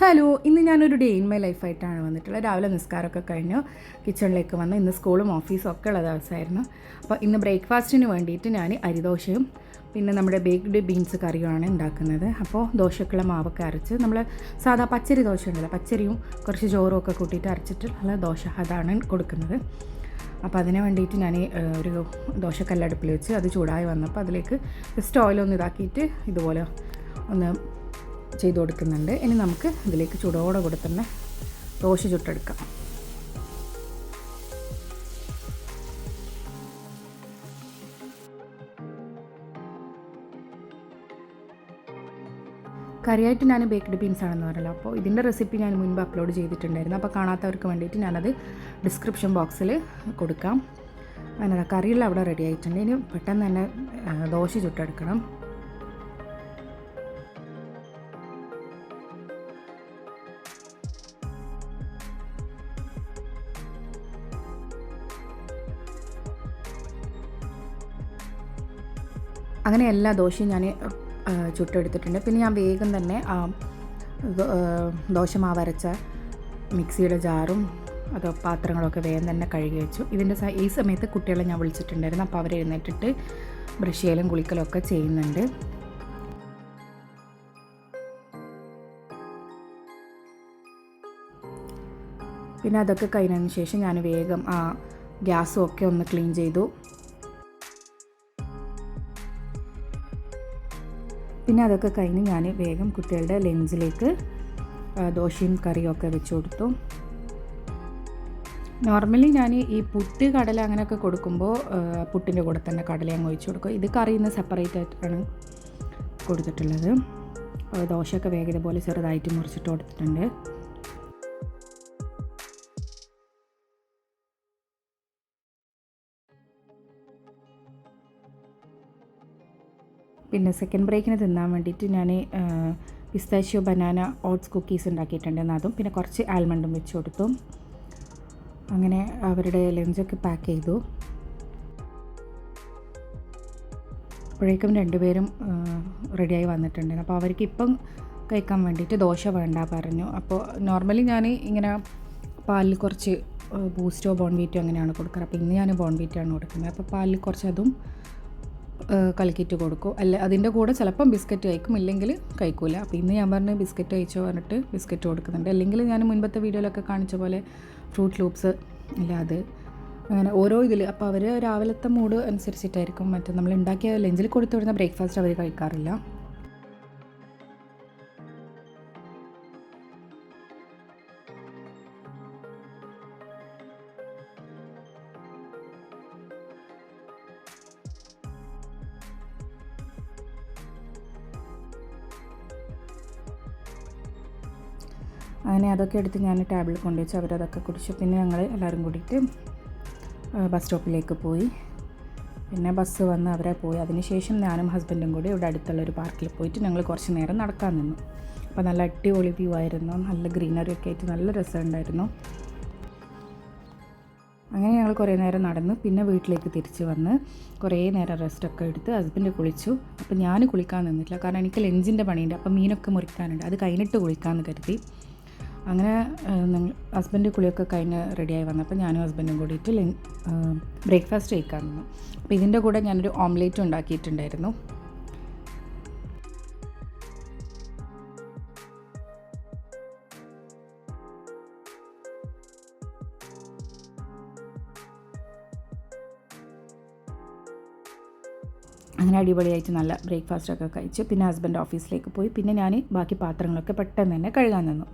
Hello ഇന്ന് ഞാനൊരു day in my ലൈഫായിട്ടാണ് വന്നിട്ടുള്ളത്. രാവിലെ നിസ്കാരമൊക്കെ കഴിഞ്ഞു. കിച്ചണിലേക്ക് വന്ന്. ഇന്ന് സ്കൂളും ഓഫീസും ഒക്കെ ഉള്ള ദിവസമായിരുന്നു. അപ്പോൾ ഇന്ന് ബ്രേക്ക്ഫാസ്റ്റിന് വേണ്ടിയിട്ട് ഞാൻ അരിദോശയും പിന്നെ നമ്മുടെ ബേക്ക്ഡ് ബീൻസ് കറിയുമാണ് ഉണ്ടാക്കുന്നത്. അപ്പോൾ ദോശക്കുള്ള മാവൊക്കെ അരച്ച് നമ്മൾ സാധാ പച്ചരി ദോശ ഉണ്ടല്ലോ പച്ചരിയും കുറച്ച് ചോറും ഒക്കെ കൂട്ടിയിട്ട് അരച്ചിട്ട് നല്ല ദോശ അതാണ് കൊടുക്കുന്നത്. അപ്പോൾ അതിന് വേണ്ടിയിട്ട് ഞാൻ ഒരു ദോശക്കല്ല് അടുപ്പിൽ വെച്ച് അത് ചൂടായി വന്നപ്പോൾ അതിലേക്ക് ജസ്റ്റ് ഓയിലൊന്ന് ഇതാക്കിയിട്ട് ഇതുപോലെ ഒന്ന് ചെയ്ത് കൊടുക്കുന്നുണ്ട്. ഇനി നമുക്ക് ഇതിലേക്ക് ചൂടോടെ കൂടെ തന്നെ ദോശ ചുട്ടെടുക്കാം. കറിയായിട്ട് ഞാൻ ബേക്ക്ഡ് ബീൻസ് ആണെന്ന് പറയുന്നത് അപ്പോൾ ഇതിന്റെ റെസിപ്പി ഞാൻ മുൻപ് അപ്ലോഡ് ചെയ്തിട്ടുണ്ടായിരുന്നു. അപ്പോൾ കാണാത്തവർക്ക് വേണ്ടിയിട്ട് ഞാനത് ഡിസ്ക്രിപ്ഷൻ ബോക്സിൽ കൊടുക്കാം. അങ്ങനെ കറിയെല്ലാം അവിടെ റെഡി ആയിട്ടുണ്ട്. ഇനി പെട്ടെന്ന് തന്നെ ദോശ ചുട്ടെടുക്കണം. അങ്ങനെ എല്ലാ ദോശയും ഞാൻ ചുട്ടെടുത്തിട്ടുണ്ട്. പിന്നെ ഞാൻ വേഗം തന്നെ ദോശ മാവരച്ച മിക്സിയുടെ ജാറും അതോ പാത്രങ്ങളൊക്കെ വേഗം തന്നെ കഴുകി വെച്ചു. ഇതിന്റെ ഈ സമയത്ത് കുട്ടികളെ ഞാൻ വിളിച്ചിട്ടുണ്ടായിരുന്നു. അപ്പോൾ അവർ എഴുന്നേറ്റിട്ട് ബ്രഷ് ചെയ്യലും കുളിക്കലും ഒക്കെ ചെയ്യുന്നുണ്ട്. പിന്നെ അതൊക്കെ കഴിഞ്ഞതിന് ശേഷം ഞാൻ വേഗം ആ ഗ്യാസും ഒക്കെ ഒന്ന് ക്ലീൻ ചെയ്തു. പിന്നെ അതൊക്കെ കഴിഞ്ഞ് ഞാൻ വേഗം കുട്ടികളുടെ ലഞ്ചിലേക്ക് ദോശയും കറിയും ഒക്കെ വെച്ച് കൊടുത്തു. നോർമലി ഞാൻ ഈ പുട്ട് കടല അങ്ങനെയൊക്കെ കൊടുക്കുമ്പോൾ പുട്ടിന്റെ കൂടെ തന്നെ കടല അങ്ങ് ഒഴിച്ച് കൊടുക്കും. ഇത് കറിയിൽ നിന്ന് സെപ്പറേറ്റ് ആയിട്ടാണ് കൊടുത്തിട്ടുള്ളത്. ദോശയൊക്കെ വേഗം ഇതുപോലെ ചെറുതായിട്ട് മുറിച്ചിട്ട് കൊടുത്തിട്ടുണ്ട്. പിന്നെ സെക്കൻഡ് ബ്രേക്കിന് തിന്നാൻ വേണ്ടിയിട്ട് ഞാൻ പിസ്താഷ്യോ ബനാന ഓട്സ് കുക്കീസ് ഉണ്ടാക്കിയിട്ടുണ്ടായിരുന്നു അതും പിന്നെ കുറച്ച് ആൽമണ്ടും വെച്ച് കൊടുത്തു. അങ്ങനെ അവരുടെ ലഞ്ചൊക്കെ പാക്ക് ചെയ്തു. അപ്പോഴേക്കും രണ്ടുപേരും റെഡിയായി വന്നിട്ടുണ്ടായിരുന്നു അപ്പോൾ അവർക്ക് ഇപ്പം കഴിക്കാൻ വേണ്ടിയിട്ട് ദോശ വേണ്ട പറഞ്ഞു. അപ്പോൾ നോർമലി ഞാൻ ഇങ്ങനെ പാലിൽ കുറച്ച് ബൂസ്റ്റോ ബോൺവീറ്റോ അങ്ങനെയാണ് കൊടുക്കാറ്. അപ്പോൾ ഇന്ന് ഞാൻ ബോൺവീറ്റാണ് കൊടുക്കുന്നത്. അപ്പോൾ പാലിൽ കുറച്ച് അതും കലക്കിയിട്ട് കൊടുക്കും. അല്ല അതിന്റെ കൂടെ ചിലപ്പം ബിസ്ക്കറ്റ് കഴിക്കും. ഇല്ലെങ്കിൽ കഴിക്കില്ല അപ്പോൾ ഇന്ന് ഞാൻ പറഞ്ഞ ബിസ്ക്കറ്റ് കഴിച്ചോ പറഞ്ഞിട്ട് ബിസ്ക്കറ്റ് കൊടുക്കുന്നുണ്ട്. അല്ലെങ്കിൽ ഞാൻ മുൻപത്തെ വീഡിയോയിലൊക്കെ കാണിച്ച പോലെ ഫ്രൂട്ട് ലൂപ്സ് അല്ല അത് അങ്ങനെ ഓരോ ഇതിൽ അപ്പോൾ അവർ രാവിലത്തെ മൂഡ് അനുസരിച്ചിട്ടായിരിക്കും. മറ്റേ നമ്മൾ ഉണ്ടാക്കിയ ലഞ്ചിൽ കൊടുത്തു വിടുന്ന ബ്രേക്ക്ഫാസ്റ്റ് അവർ കഴിക്കാറില്ല. അങ്ങനെ അതൊക്കെ എടുത്ത് ഞാൻ ടേബിളിൽ കൊണ്ടുവച്ച് അവരതൊക്കെ കുടിച്ചു. പിന്നെ ഞങ്ങൾ എല്ലാവരും കൂടിയിട്ട് ബസ് സ്റ്റോപ്പിലേക്ക് പോയി. പിന്നെ ബസ് വന്ന് അവരെ പോയി. അതിനുശേഷം ഞാനും ഹസ്ബൻഡും കൂടി ഇവിടെ അടുത്തുള്ള ഒരു പാർക്കിൽ പോയിട്ട് ഞങ്ങൾ കുറച്ച് നേരം നടക്കാൻ നിന്നു. അപ്പോൾ നല്ല അടിപൊളി വ്യൂ ആയിരുന്നു. നല്ല ഗ്രീനറി ഒക്കെ ആയിട്ട് നല്ല രസമുണ്ടായിരുന്നു അങ്ങനെ ഞങ്ങൾ കുറേ നേരം നടന്നു. പിന്നെ വീട്ടിലേക്ക് തിരിച്ച് വന്ന് കുറേ നേരം റെസ്റ്റൊക്കെ എടുത്ത് ഹസ്ബൻഡ് കുളിച്ചു. അപ്പോൾ ഞാൻ കുളിക്കാൻ നിന്നിട്ടില്ല. കാരണം എനിക്ക് ലഞ്ചിന്റെ പണിയുണ്ട്. അപ്പോൾ മീനൊക്കെ മുറിക്കാനുണ്ട്. അത് കഴിഞ്ഞിട്ട് കുളിക്കാമെന്ന് കരുതി. അങ്ങനെ ഹസ്ബൻഡ് കുളിയൊക്കെ കഴിഞ്ഞ് റെഡിയായി വന്നപ്പോൾ ഞാനും ഹസ്ബൻഡും കൂടിയിട്ട് ബ്രേക്ക്ഫാസ്റ്റ് കഴിക്കാൻ നിന്നു. അപ്പോൾ ഇതിന്റെ കൂടെ ഞാനൊരു ഓംലേറ്റ് ഉണ്ടാക്കിയിട്ടുണ്ടായിരുന്നു. അങ്ങനെ അടിപൊളിയായിട്ട് നല്ല ബ്രേക്ക്ഫാസ്റ്റ് ഒക്കെ കഴിച്ച് പിന്നെ ഹസ്ബൻഡ് ഓഫീസിലേക്ക് പോയി. പിന്നെ ഞാൻ ബാക്കി പാത്രങ്ങളൊക്കെ പെട്ടെന്ന് തന്നെ കഴുകാൻ നിന്നു.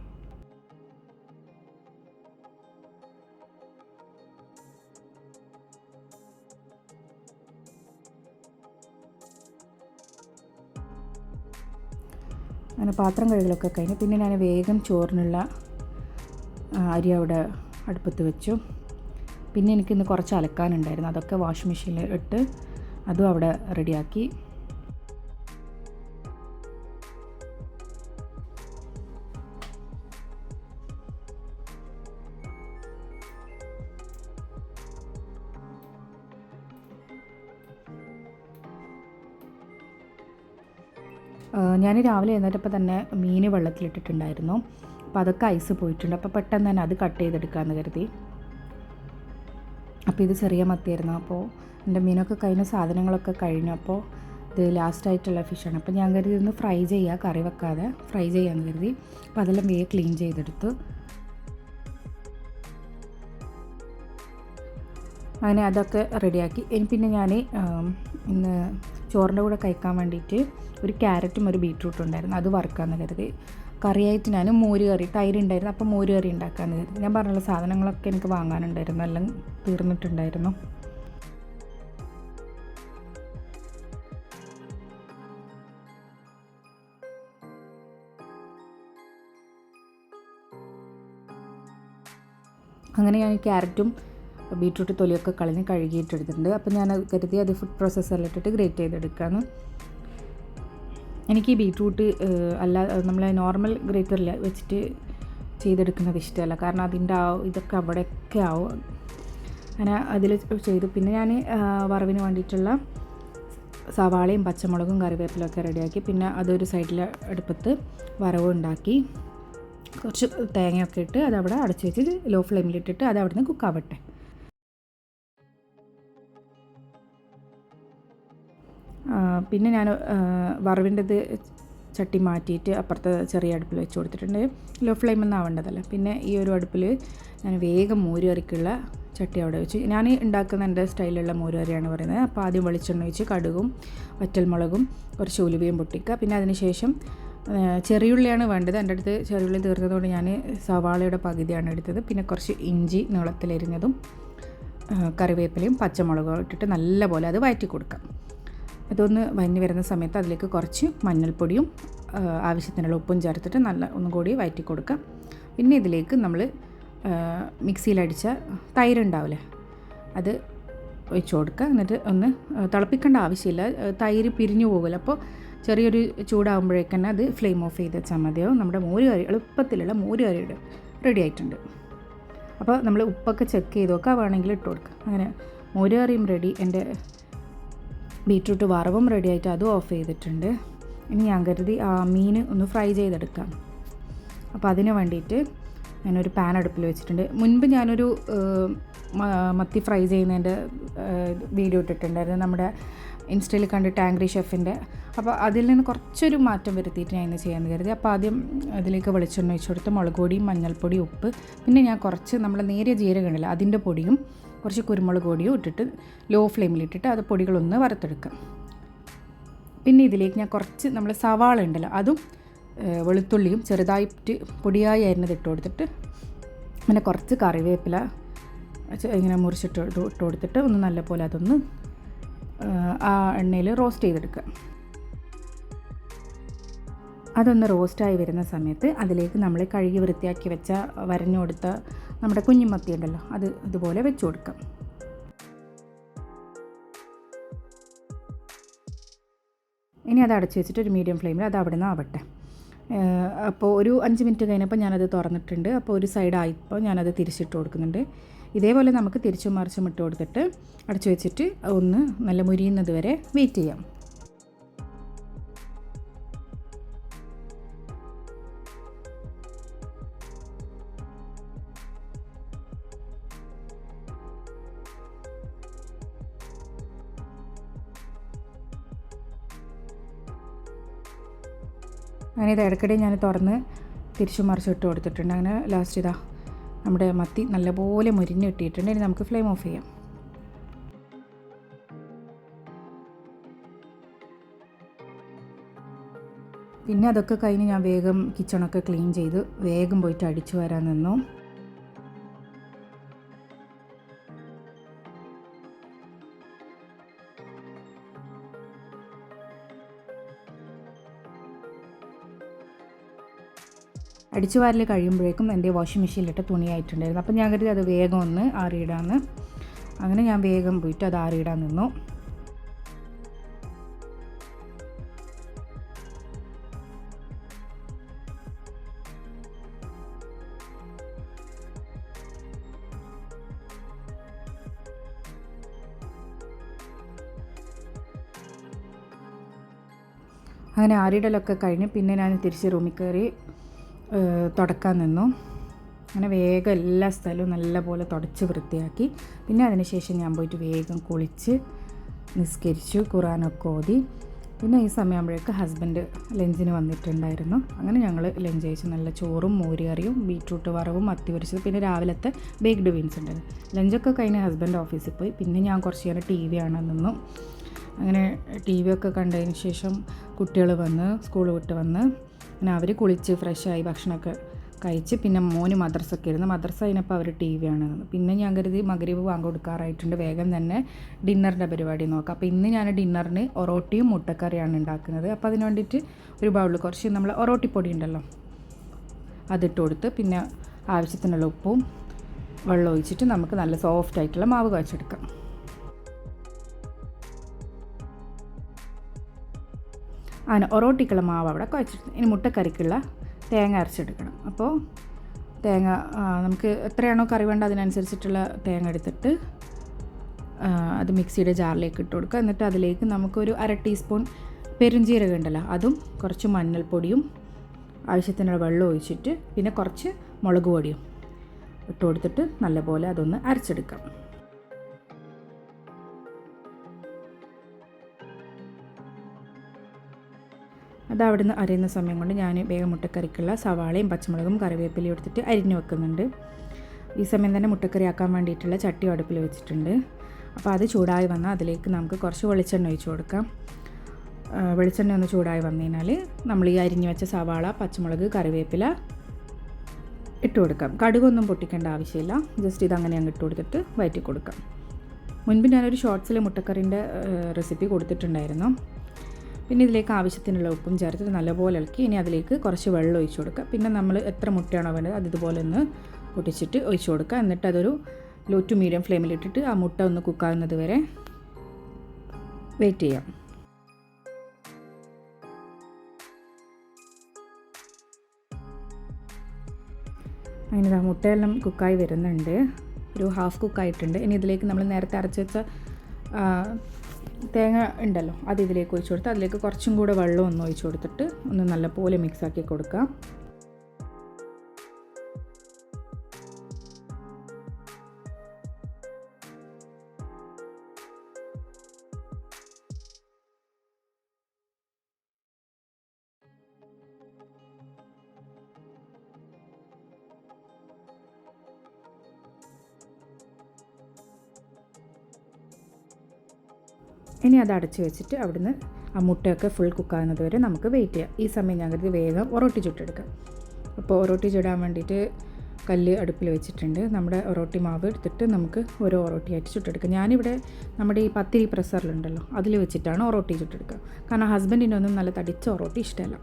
അങ്ങനെ പാത്രം കഴുകലൊക്കെ കഴിഞ്ഞ് പിന്നെ ഞാൻ വേഗം ചോറിനുള്ള അരി അവിടെ അടുപ്പത്ത് വെച്ചു. പിന്നെ എനിക്കിന്ന് കുറച്ച് അലക്കാനുണ്ടായിരുന്നു. അതൊക്കെ വാഷിംഗ് മെഷീനിൽ ഇട്ട് അതും അവിടെ റെഡിയാക്കി ഞാൻ രാവിലെ എഴുന്നേറ്റപ്പോൾ തന്നെ മീൻ വെള്ളത്തിലിട്ടിട്ടുണ്ടായിരുന്നു. അപ്പോൾ അതൊക്കെ ഐസ് പോയിട്ടുണ്ട്. അപ്പോൾ പെട്ടെന്ന് തന്നെ അത് കട്ട് ചെയ്തെടുക്കാമെന്ന് കരുതി. അപ്പോൾ ഇത് ചെറിയ മത്തിയായിരുന്നു. അപ്പോൾ എന്റെ മീനൊക്കെ കഴിഞ്ഞ സാധനങ്ങളൊക്കെ കഴിഞ്ഞു. അപ്പോൾ ഇത് ലാസ്റ്റായിട്ടുള്ള ഫിഷാണ്. അപ്പോൾ ഞാൻ കരുതി ഒന്ന് ഫ്രൈ ചെയ്യുക കറി വെക്കാതെ ഫ്രൈ ചെയ്യാമെന്ന് കരുതി. അപ്പോൾ അതെല്ലാം വേഗം ക്ലീൻ ചെയ്തെടുത്തു. അങ്ങനെ അതൊക്കെ റെഡിയാക്കി. പിന്നെ ഞാൻ ഇന്ന് ചോറിന്റെ കൂടെ കഴിക്കാൻ വേണ്ടിയിട്ട് ഒരു ക്യാരറ്റും ഒരു ബീട്രൂട്ടും ഉണ്ടായിരുന്നു. അത് വറുക്കാമെന്ന് കരുതി. കറിയായിട്ട് ഞാൻ മോര് കറി തൈര് ഉണ്ടായിരുന്നു. അപ്പോൾ മോര് കറി ഉണ്ടാക്കാമെന്ന് കരുതി. ഞാൻ പറഞ്ഞുള്ള സാധനങ്ങളൊക്കെ എനിക്ക് വാങ്ങാനുണ്ടായിരുന്നു. എല്ലാം തീർന്നിട്ടുണ്ടായിരുന്നു. അങ്ങനെ ഞാൻ ക്യാരറ്റും ബീട്രൂട്ട് തൊലിയൊക്കെ കളഞ്ഞ് കഴുകിയിട്ടെടുത്തിട്ടുണ്ട്. അപ്പോൾ ഞാൻ കരുതി അത് ഫുഡ് പ്രോസസ്സറിലിട്ടിട്ട് ഗ്രേറ്റ് ചെയ്തെടുക്കാമെന്ന് എനിക്ക് ഈ ബീട്രൂട്ട് അല്ല നമ്മളെ നോർമൽ ഗ്രേറ്ററിൽ വെച്ചിട്ട് ചെയ്തെടുക്കുന്നത് ഇഷ്ടമല്ല. കാരണം അതിന്റെ ആ ഇതൊക്കെ അവിടെയൊക്കെ ആവും. അങ്ങനെ അതിൽ ചെയ്തു. പിന്നെ ഞാൻ വറവിന് വേണ്ടിയിട്ടുള്ള സവാളയും പച്ചമുളകും കറിവേപ്പിലൊക്കെ റെഡിയാക്കി. പിന്നെ അതൊരു സൈഡിൽ അടുപ്പത്ത് വറവ് ഉണ്ടാക്കി. കുറച്ച് തേങ്ങയൊക്കെ ഇട്ട് അതവിടെ അടച്ച് വെച്ച് ലോ ഫ്ലെയിമിലിട്ടിട്ട് അത് അവിടുന്ന് കുക്കാവട്ടെ പിന്നെ ഞാൻ വറവിന്റെത് ചട്ടി മാറ്റിയിട്ട് അപ്പുറത്തെ ചെറിയ അടുപ്പിൽ വെച്ച് കൊടുത്തിട്ടുണ്ട്. ലോ ഫ്ലെയിം ഒന്നും ആവേണ്ടതല്ല. പിന്നെ ഈ ഒരു അടുപ്പിൽ ഞാൻ വേഗം മോരുകറിക്കുള്ള ചട്ടി അവിടെ വെച്ച്. ഞാൻ ഉണ്ടാക്കുന്ന എന്റെ സ്റ്റൈലിലുള്ള മോരുകറിയാണ് പറയുന്നത്. അപ്പോൾ ആദ്യം വെളിച്ചെണ്ണ ഒഴിച്ച് കടുകും വറ്റൽമുളകും കുറച്ച് ഉലുവയും പൊട്ടിക്കുക. പിന്നെ അതിനുശേഷം ചെറിയുള്ളിയാണ് വേണ്ടത്. എന്റെ അടുത്ത് ചെറിയുള്ളി തീർന്നതുകൊണ്ട് ഞാൻ സവാളയുടെ പകുതിയാണ് എടുത്തത്. പിന്നെ കുറച്ച് ഇഞ്ചി നീളത്തിലരിഞ്ഞതും കറിവേപ്പിലയും പച്ചമുളകും ഇട്ടിട്ട് നല്ലപോലെ അത് വയറ്റി കൊടുക്കാം അതൊന്ന് വന്നി വരുന്ന സമയത്ത് അതിലേക്ക് കുറച്ച് മഞ്ഞൾപ്പൊടിയും ആവശ്യത്തിനുള്ള ഉപ്പും ചേർത്തിട്ട് നല്ല ഒന്നും കൂടി വയറ്റി കൊടുക്കാം പിന്നെ ഇതിലേക്ക് നമ്മൾ മിക്സിയിലടിച്ച തൈരുണ്ടാവില്ലേ അത് ഒഴിച്ചു കൊടുക്കുക. എന്നിട്ട് ഒന്ന് തിളപ്പിക്കേണ്ട ആവശ്യമില്ല. തൈര് പിരിഞ്ഞു പോകില്ല അപ്പോൾ ചെറിയൊരു ചൂടാകുമ്പോഴേക്ക് തന്നെ അത് ഫ്ലെയിം ഓഫ് ചെയ്ത് വെച്ചാൽ മതിയാവും. നമ്മുടെ മോര് കറി എളുപ്പത്തിലുള്ള മോര് കറി റെഡി ആയിട്ടുണ്ട്. അപ്പോൾ നമ്മൾ ഉപ്പൊക്കെ ചെക്ക് ചെയ്ത് നോക്കുക. വേണമെങ്കിൽ ഇട്ട് കൊടുക്കുക. അങ്ങനെ മോര് കറിയും റെഡി. എന്റെ ബീട്രൂട്ട് വറവും റെഡി ആയിട്ട് അതും ഓഫ് ചെയ്തിട്ടുണ്ട്. ഇനി ഞാൻ കരുതി മീൻ ഒന്ന് ഫ്രൈ ചെയ്തെടുക്കാം. അപ്പോൾ അതിന് വേണ്ടിയിട്ട് ഞാനൊരു പാൻ അടുപ്പിൽ വെച്ചിട്ടുണ്ട്. മുൻപ് ഞാനൊരു മത്തി ഫ്രൈ ചെയ്യുന്നതിന്റെ വീഡിയോ ഇട്ടിട്ടുണ്ടായിരുന്നു. നമ്മുടെ ഇൻസ്റ്റയിൽ കണ്ട് ടാങ്ക്രി ഷെഫിന്റെ അപ്പോൾ അതിൽ നിന്ന് കുറച്ചൊരു മാറ്റം വരുത്തിയിട്ട് ഞാൻ ഇന്ന് ചെയ്യാമെന്ന് കരുതി. അപ്പോൾ ആദ്യം അതിലേക്ക് വെളിച്ചെണ്ണ ഒഴിച്ചു കൊടുത്ത് മുളക് പൊടിയും മഞ്ഞൾപ്പൊടി ഉപ്പ്. പിന്നെ ഞാൻ കുറച്ച് നമ്മൾ നേരിയ ജീരകമുണ്ടല്ലോ അതിന്റെ പൊടിയും കുറച്ച് കുരുമുളക് പൊടിയും ഇട്ടിട്ട് ലോ ഫ്ലെയിമിലിട്ടിട്ട് അത് പൊടികളൊന്ന് വറുത്തെടുക്കുക പിന്നെ ഇതിലേക്ക് ഞാൻ കുറച്ച് നമ്മൾ സവാള ഉണ്ടല്ലോ അതും വെളുത്തുള്ളിയും ചെറുതായിട്ട് പൊടിയായി അരിഞ്ഞത് ഇട്ട് കൊടുത്തിട്ട് പിന്നെ കുറച്ച് കറിവേപ്പില ഇങ്ങനെ മുറിച്ചിട്ട് ഇട്ട് കൊടുത്തിട്ട് ഒന്ന് നല്ലപോലെ അതൊന്ന് ആ എണ്ണയിൽ റോസ്റ്റ് ചെയ്തെടുക്കുക. അതൊന്ന് റോസ്റ്റായി വരുന്ന സമയത്ത് അതിലേക്ക് നമ്മൾ കഴുകി വൃത്തിയാക്കി വെച്ച വരഞ്ഞു കൊടുത്ത നമ്മുടെ കുഞ്ഞുമത്തി ഉണ്ടല്ലോ അത് ഇതുപോലെ വെച്ച് കൊടുക്കാം. ഇനി അത് അടച്ചു വെച്ചിട്ട് ഒരു മീഡിയം ഫ്ലെയിമിൽ അത് അവിടെ നിന്ന് ആവട്ടെ അപ്പോൾ ഒരു അഞ്ച് മിനിറ്റ് കഴിഞ്ഞപ്പോൾ ഞാനത് തുറന്നിട്ടുണ്ട്. അപ്പോൾ ഒരു സൈഡ് ആയപ്പോൾ ഞാനത് തിരിച്ചിട്ട് കൊടുക്കുന്നുണ്ട്. ഇതേപോലെ നമുക്ക് തിരിച്ചും മറിച്ചും ഇട്ട് കൊടുത്തിട്ട് അടച്ചു വെച്ചിട്ട് ഒന്ന് നല്ല മുരിയുന്നത് വരെ വെയിറ്റ് ചെയ്യാം. അങ്ങനെ ഇത് ഇടയ്ക്കിടെ ഞാൻ തുറന്ന് തിരിച്ചു മറിച്ചിട്ട് കൊടുത്തിട്ടുണ്ട്. അങ്ങനെ ലാസ്റ്റ് ഇതാ നമ്മുടെ മത്തി നല്ലപോലെ മുരിഞ്ഞ് കിട്ടിയിട്ടുണ്ട്. ഇനി നമുക്ക് ഫ്ലെയിം ഓഫ് ചെയ്യാം. പിന്നെ അതൊക്കെ കഴിഞ്ഞ് ഞാൻ വേഗം കിച്ചണൊക്കെ ക്ലീൻ ചെയ്ത് വേഗം പോയിട്ട് അടിച്ചു വരാൻ നിന്നു. അടിച്ചു വാരൽ കഴിയുമ്പോഴേക്കും എന്റെ വാഷിംഗ് മെഷീനിലിട്ട് തുണിയായിട്ടുണ്ടായിരുന്നു അപ്പോൾ ഞാൻ കരുതി അത് വേഗം ഒന്ന് ആറിയിടാന്ന്. അങ്ങനെ ഞാൻ വേഗം പോയിട്ട് അത് ആറിയിടാൻ നിന്നു. അങ്ങനെ ആരിടലൊക്കെ കഴിഞ്ഞ് പിന്നെ ഞാൻ തിരിച്ച് റൂമിൽ കയറി തുടക്കാൻ നിന്നു. അങ്ങനെ വേഗം എല്ലാ സ്ഥലവും നല്ലപോലെ തുടച്ച് വൃത്തിയാക്കി. പിന്നെ അതിനുശേഷം ഞാൻ പോയിട്ട് വേഗം കുളിച്ച് നിസ്കരിച്ചു ഖുറാനൊക്കെ ഓതി. പിന്നെ ഈ സമയമാകുമ്പോഴേക്ക് ഹസ്ബൻഡ് ലഞ്ചിന് വന്നിട്ടുണ്ടായിരുന്നു. അങ്ങനെ ഞങ്ങൾ ലഞ്ച് കഴിച്ചു. നല്ല ചോറും മോരുകറിയും ബീട്രൂട്ട് വറവും മത്തി പൊരിച്ചത് പിന്നെ രാവിലത്തെ ബേക്ക്ഡ് ബീൻസ് ഉണ്ടായിരുന്നു. ലഞ്ചൊക്കെ കഴിഞ്ഞ് ഹസ്ബൻഡ് ഓഫീസിൽ പോയി. പിന്നെ ഞാൻ കുറച്ച് നേരം ടി വി കാണാൻ നിന്നു. അങ്ങനെ ടി വി ഒക്കെ കണ്ടതിന് ശേഷം കുട്ടികൾ വന്ന് സ്കൂൾ വിട്ട് വന്ന് പിന്നെ അവർ കുളിച്ച് ഫ്രഷായി ഭക്ഷണമൊക്കെ കഴിച്ച് പിന്നെ മോന് മദ്രസൊക്കെ ഇരുന്ന് മദ്രസ കഴിഞ്ഞപ്പോൾ അവർ ടി വി ആണ്. പിന്നെ ഞാൻ കരുതി മകരീവ് വാങ്ങി കൊടുക്കാറായിട്ടുണ്ട്. വേഗം തന്നെ ഡിന്നറിന്റെ പരിപാടി നോക്കാം. അപ്പോൾ ഇന്ന് ഞാൻ ഡിന്നറിന് ഒറോട്ടിയും മുട്ടക്കറിയാണ് ഉണ്ടാക്കുന്നത്. അപ്പോൾ അതിന് വേണ്ടിയിട്ട് ഒരു ബൗളിൽ കുറച്ച് നമ്മൾ ഒറോട്ടിപ്പൊടി ഉണ്ടല്ലോ അതിട്ട് കൊടുത്ത് പിന്നെ ആവശ്യത്തിനുള്ള ഉപ്പും വെള്ളം ഒഴിച്ചിട്ട് നമുക്ക് നല്ല സോഫ്റ്റ് ആയിട്ടുള്ള മാവ് കുഴച്ചെടുക്കാം അങ്ങനെ ഒറോട്ടിക്കുള്ള മാവ് അവിടെ കുഴച്ചെടുത്തു ഇനി മുട്ടക്കറിക്കുള്ള തേങ്ങ അരച്ചെടുക്കണം. അപ്പോൾ തേങ്ങ നമുക്ക് എത്രയാണോ കറി വേണ്ട അതിനനുസരിച്ചിട്ടുള്ള തേങ്ങ എടുത്തിട്ട് അത് മിക്സിയുടെ ജാറിലേക്ക് ഇട്ട് കൊടുക്കുക. എന്നിട്ട് അതിലേക്ക് നമുക്കൊരു അര ടീസ്പൂൺ പെരുംജീരകം ഉണ്ടല്ലോ അതും കുറച്ച് മഞ്ഞൾപ്പൊടിയും ആവശ്യത്തിനുള്ള വെള്ളം ഒഴിച്ചിട്ട് പിന്നെ കുറച്ച് മുളക് പൊടിയും ഇട്ട് കൊടുത്തിട്ട് നല്ലപോലെ അതൊന്ന് അരച്ചെടുക്കാം. അത് അവിടുന്ന് അരിയുന്ന സമയം കൊണ്ട് ഞാൻ വേഗം മുട്ടക്കറിക്കുള്ള സവാളയും പച്ചമുളകും കറിവേപ്പിലയും എടുത്തിട്ട് അരിഞ്ഞു വെക്കുന്നുണ്ട്. ഈ സമയം തന്നെ മുട്ടക്കറി ആക്കാൻ വേണ്ടിയിട്ടുള്ള ചട്ടി അടുപ്പിൽ വെച്ചിട്ടുണ്ട്. അപ്പോൾ അത് ചൂടായി വന്നാൽ അതിലേക്ക് നമുക്ക് കുറച്ച് വെളിച്ചെണ്ണ ഒഴിച്ചു കൊടുക്കാം. വെളിച്ചെണ്ണ ഒന്ന് ചൂടായി വന്നു കഴിഞ്ഞാൽ നമ്മൾ ഈ അരിഞ്ഞു വെച്ച സവാള പച്ചമുളക് കറിവേപ്പില ഇട്ട് കൊടുക്കാം. കടുകൊന്നും പൊട്ടിക്കേണ്ട ആവശ്യമില്ല. ജസ്റ്റ് ഇതങ്ങനെ അങ്ങ് ഇട്ട് കൊടുത്തിട്ട് വയറ്റി കൊടുക്കാം. മുൻപ് ഞാനൊരു ഷോർട്സിൽ മുട്ടക്കറിന്റെ റെസിപ്പി കൊടുത്തിട്ടുണ്ടായിരുന്നു. പിന്നെ ഇതിലേക്ക് ആവശ്യത്തിനുള്ള ഉപ്പും ചേർത്തിട്ട് നല്ലപോലെ ഇളക്കി ഇനി അതിലേക്ക് കുറച്ച് വെള്ളം ഒഴിച്ചു കൊടുക്കുക. പിന്നെ നമ്മൾ എത്ര മുട്ടയാണോ വേണ്ടത് അത് ഇതുപോലെ ഒന്ന് പൊട്ടിച്ചിട്ട് ഒഴിച്ചു കൊടുക്കുക. എന്നിട്ട് അതൊരു ലോ ടു മീഡിയം ഫ്ലെയിമിലിട്ടിട്ട് ആ മുട്ട ഒന്ന് കുക്കാവുന്നത് വരെ വെയിറ്റ് ചെയ്യാം. അങ്ങനെ ആ മുട്ടയെല്ലാം കുക്കായി വരുന്നുണ്ട്. ഒരു ഹാഫ് കുക്കായിട്ടുണ്ട് ഇനി ഇതിലേക്ക് നമ്മൾ നേരത്തെ അരച്ച് വെച്ച തേങ്ങ ഉണ്ടല്ലോ അത് ഇതിലേക്ക് ഒഴിച്ചു കൊടുത്ത് അതിലേക്ക് കുറച്ചും കൂടെ വെള്ളം ഒന്ന് ഒഴിച്ചു കൊടുത്തിട്ട് ഒന്ന് നല്ലപോലെ മിക്സ് ആക്കി ഇനി അത് അടച്ചു വെച്ചിട്ട് അവിടുന്ന് ആ മുട്ടയൊക്കെ ഫുൾ കുക്കാകുന്നത് വരെ നമുക്ക് വെയിറ്റ് ചെയ്യാം. ഈ സമയം ഞാൻ കരുതി വേഗം ഒറോട്ടി ചുട്ടെടുക്കാം. അപ്പോൾ ഒറോട്ടി ചുടാൻ വേണ്ടിയിട്ട് കല്ല് അടുപ്പിൽ വെച്ചിട്ടുണ്ട്. നമ്മുടെ ഒറോട്ടി മാവ് എടുത്തിട്ട് നമുക്ക് ഓരോ ഒറോട്ടിയായിട്ട് ചുട്ടെടുക്കാം. ഞാനിവിടെ നമ്മുടെ ഈ പത്തിരി പ്രസറിലുണ്ടല്ലോ അതിൽ വെച്ചിട്ടാണ് ഒറോട്ടി ചുട്ടെടുക്കുക. കാരണം ഹസ്ബൻഡിനൊന്നും നല്ല തടിച്ച ഒറോട്ടി ഇഷ്ടമല്ല.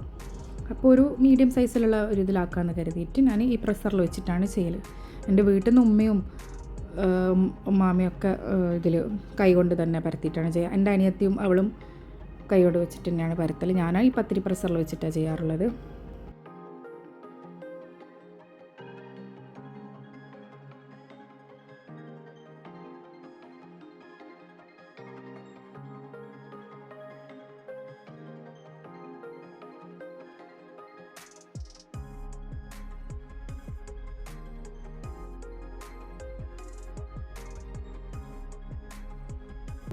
അപ്പോൾ ഒരു മീഡിയം സൈസിലുള്ള ഒരു ഇതിലാക്കാമെന്ന് കരുതിയിട്ട് ഞാൻ ഈ പ്രസറിൽ വെച്ചിട്ടാണ് ചെയ്യൽ എന്റെ വീട്ടിൽ നിന്ന് ഉമ്മയും ഉമ്മാമയൊക്കെ ഇതിൽ കൈകൊണ്ട് തന്നെ പരത്തിയിട്ടാണ് ചെയ്യുക. എന്റെ അനിയത്തിയും അവളും കൈകൊണ്ട് വെച്ചിട്ട് തന്നെയാണ് പരത്തൽ ഞാൻ ഈ പത്തിരി പ്രസറിൽ വെച്ചിട്ടാണ് ചെയ്യാറുള്ളത്.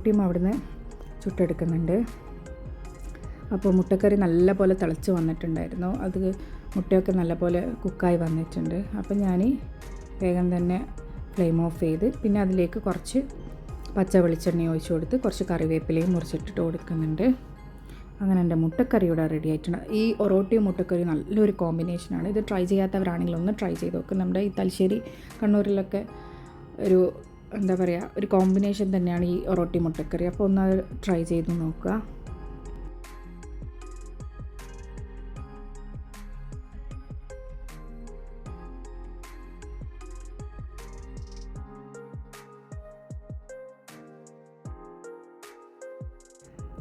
കുട്ടിയും അവിടുന്ന് ചുട്ടെടുക്കുന്നുണ്ട്. അപ്പോൾ മുട്ടക്കറി നല്ലപോലെ തിളച്ച് വന്നിട്ടുണ്ടായിരുന്നു. അത് മുട്ടയൊക്കെ നല്ലപോലെ കുക്കായി വന്നിട്ടുണ്ട്. അപ്പോൾ ഞാൻ വേഗം തന്നെ ഫ്ലെയിം ഓഫ് ചെയ്ത് പിന്നെ അതിലേക്ക് കുറച്ച് പച്ച വെളിച്ചെണ്ണ ഒഴിച്ച് കൊടുത്ത് കുറച്ച് കറിവേപ്പിലയും മുറിച്ചിട്ടിട്ട് കൊടുക്കുന്നുണ്ട്. അങ്ങനെ എന്റെ മുട്ടക്കറി ഇവിടെ റെഡി ആയിട്ടുണ്ട്. ഈ ഒറോട്ടിയും മുട്ടക്കറി നല്ലൊരു കോമ്പിനേഷനാണ് ഇത് ട്രൈ ചെയ്യാത്തവരാണെങ്കിൽ ഒന്ന് ട്രൈ ചെയ്ത് നോക്കും. നമ്മുടെ ഈ തലശ്ശേരി കണ്ണൂരിലൊക്കെ ഒരു എന്താ പറയുക ഒരു കോമ്പിനേഷൻ തന്നെയാണ് ഈ ഒറോട്ടി മുട്ടക്കറി. അപ്പോൾ ഒന്ന് ട്രൈ ചെയ്ത് നോക്കുക.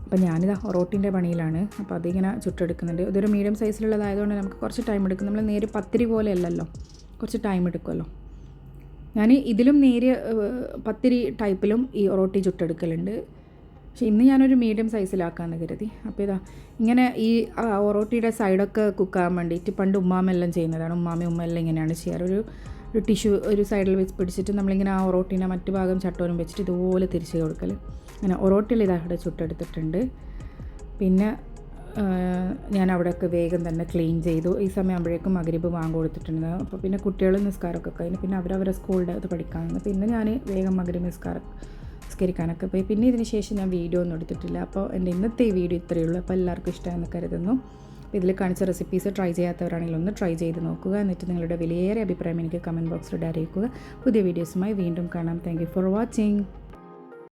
അപ്പോൾ ഞാനിതാ ഒറോട്ടിന്റെ പണിയിലാണ്. അപ്പോൾ അതിങ്ങനെ ചുട്ടെടുക്കുന്നുണ്ട്. ഇതൊരു മീഡിയം സൈസിലുള്ളതായതുകൊണ്ട് നമുക്ക് കുറച്ച് ടൈം എടുക്കും. നമ്മൾ നേരെ പത്തിരി പോലെ അല്ലല്ലോ കുറച്ച് ടൈം എടുക്കുമല്ലോ ഞാൻ ഇതിലും നേരിയ പത്തിരി ടൈപ്പിലും ഈ റോട്ടി ചുട്ടെടുക്കലുണ്ട്. പക്ഷെ ഇന്ന് ഞാനൊരു മീഡിയം സൈസിലാക്കാമെന്ന് കരുതി. അപ്പോൾ ഇതാ ഇങ്ങനെ ഈ ഒറോട്ടിയുടെ സൈഡൊക്കെ കുക്കാകാൻ വേണ്ടിയിട്ട് പണ്ട് ഉമ്മാമെല്ലാം ചെയ്യുന്നതാണ്. ഉമ്മാമയും ഉമ്മയെല്ലാം ഇങ്ങനെയാണ് ചെയ്യാറ്. ഒരു ഒരു ടിഷ്യൂ ഒരു സൈഡിൽ വെച്ച് പിടിച്ചിട്ട് നമ്മളിങ്ങനെ ആ ഒറോട്ടീനെ മറ്റു ഭാഗം ചട്ടോരും വെച്ചിട്ട് ഇതുപോലെ തിരിച്ച് കൊടുക്കൽ അങ്ങനെ ഒറോട്ടിയിൽ ഇതാ ഇവിടെ ചുട്ടെടുത്തിട്ടുണ്ട്. പിന്നെ ഞാൻ അവിടെയൊക്കെ വേഗം തന്നെ ക്ലീൻ ചെയ്തു. ഈ സമയമാകുമ്പോഴേക്കും മകരീബ് വാങ്ങി കൊടുത്തിട്ടുണ്ട്. അപ്പോൾ പിന്നെ കുട്ടികൾ നിസ്കാരമൊക്കെ കഴിഞ്ഞ് പിന്നെ അവരവരെ സ്കൂളിന്റെ അത് പഠിക്കാമെന്ന് പിന്നെ ഞാൻ വേഗം മകരീബ് നിസ്കാരം നിസ്കരിക്കാനൊക്കെ പോയി. പിന്നെ ഇതിന് ശേഷം ഞാൻ വീഡിയോ ഒന്നും എടുത്തിട്ടില്ല. അപ്പോൾ എന്റെ ഇന്നത്തെ ഈ വീഡിയോ ഇത്രയേ ഉള്ളൂ. അപ്പോൾ എല്ലാവർക്കും ഇഷ്ടമായെന്ന് കരുതുന്നു. ഇതിൽ കാണിച്ച റെസിപ്പീസ് ട്രൈ ചെയ്യാത്തവരാണെങ്കിൽ ഒന്ന് ട്രൈ ചെയ്ത് നോക്കുക. എന്നിട്ട് നിങ്ങളുടെ വിലയേറെ അഭിപ്രായം എനിക്ക് കമന്റ് ബോക്സിലൂടെ അറിയിക്കുക പുതിയ വീഡിയോസുമായി വീണ്ടും കാണാം. Thank for watching